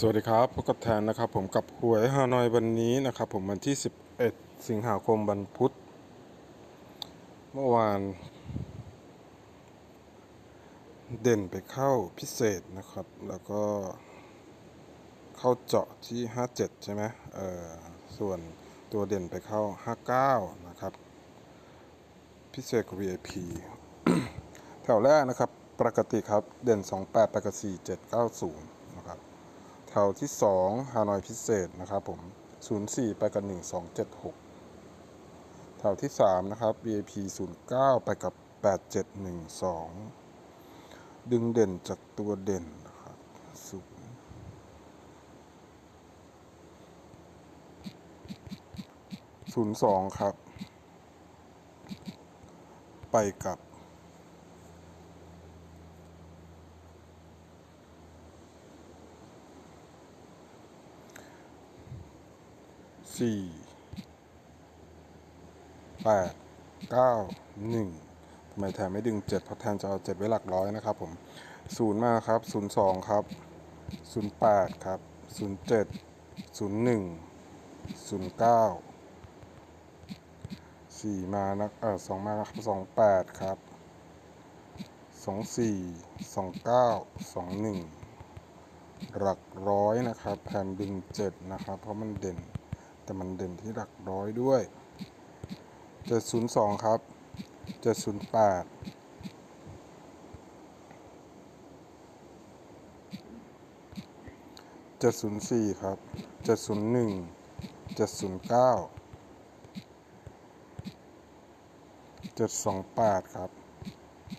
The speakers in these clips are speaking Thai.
สวัสดีครับพบกับแทนนะครับผมกับหวยฮานอยวันนี้นะครับผมวันที่ 11 สิงหาคมวันพุธเมื่อวาน เด่นไปเข้าพิเศษนะครับ แล้วก็เข้าเจาะที่ 57 ใช่ไหมเออส่วนตัวเด่นไปเข้า 59 นะครับ พิเศษกับ VIP แถวแรกนะครับ ปกติครับเด่น 28ปกติ47 90 เพราที่2ฮานอยพิเศษนะครับผม 04 ไปกับ 1276แถวที่ 3 นะครับ VIP 09 ไปกับ 8712 ดึงเด่นจากตัวเด่นนะครับศูนย์ศูนย์สองครับ ไปกับ สี่แปดเก้าหนึ่งทำไมแทนไม่ดึงเจ็ดเพราะแทนจะเอาเจ็ดไว้หลักร้อยนะครับผมศูนย์มาครับศูนย์สองครับศูนย์แปดครับศูนย์เจ็ดศูนย์หนึ่งศูนย์เก้าสี่มานะเออสองมาครับสองแปดครับสองสี่สองเก้าสองหนึ่งหลักร้อยนะครับแทนดึงเจ็ดนะครับ เพราะมันเด่น แต่มันเด่นที่หลักร้อยด้วย 702 ครับ 708 704 ครับ 701 709 728 ครับ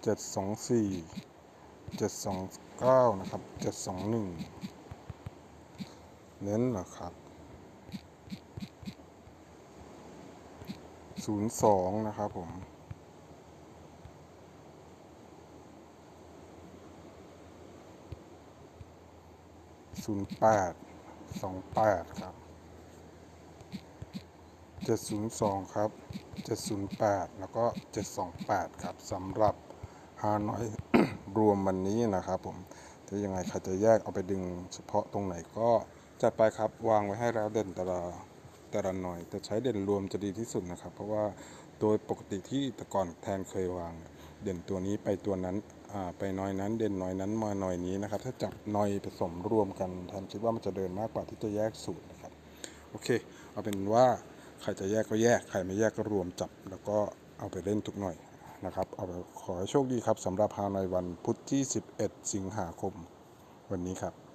724 729 นะครับ 721 เน้นเหรอครับ ศูนย์สองนะครับผมศูนย์แปดสองแปดครับเจ็ดศูนย์สองครับเจ็ดศูนย์แปดแล้วก็เจ็ดสองแปดครับสำหรับฮานอยรวมวันนี้นะครับผมถ้ายังไงใครจะแยกเอาไปดึงเฉพาะตรงไหนก็จัดไปครับวางไว้ให้แล้วเด่นต่ละ แต่ละหน่อย แต่ใช้เด่นรวมจะดีที่สุดนะครับ เพราะว่าโดยปกติที่แต่ก่อนแทนเคยวาง เด่นตัวนี้ไปตัวนั้นไปน้อยนั้น เด่นน้อยนั้นมาหน้อยนี้นะครับ ถ้าจับหน้อยผสมรวมกันแทนคิดว่ามันจะเดินมากกว่าที่จะแยกสูตรนะครับโอเค เอาเป็นว่าใครจะแยกก็แยกใครไม่แยกก็รวมจับ แล้วก็เอาไปเล่นทุกหน่อยนะครับเอาไปขอให้โชคดีครับสำหรับฮานอยวันพุธที่ 11 สิงหาคมวันนี้ครับ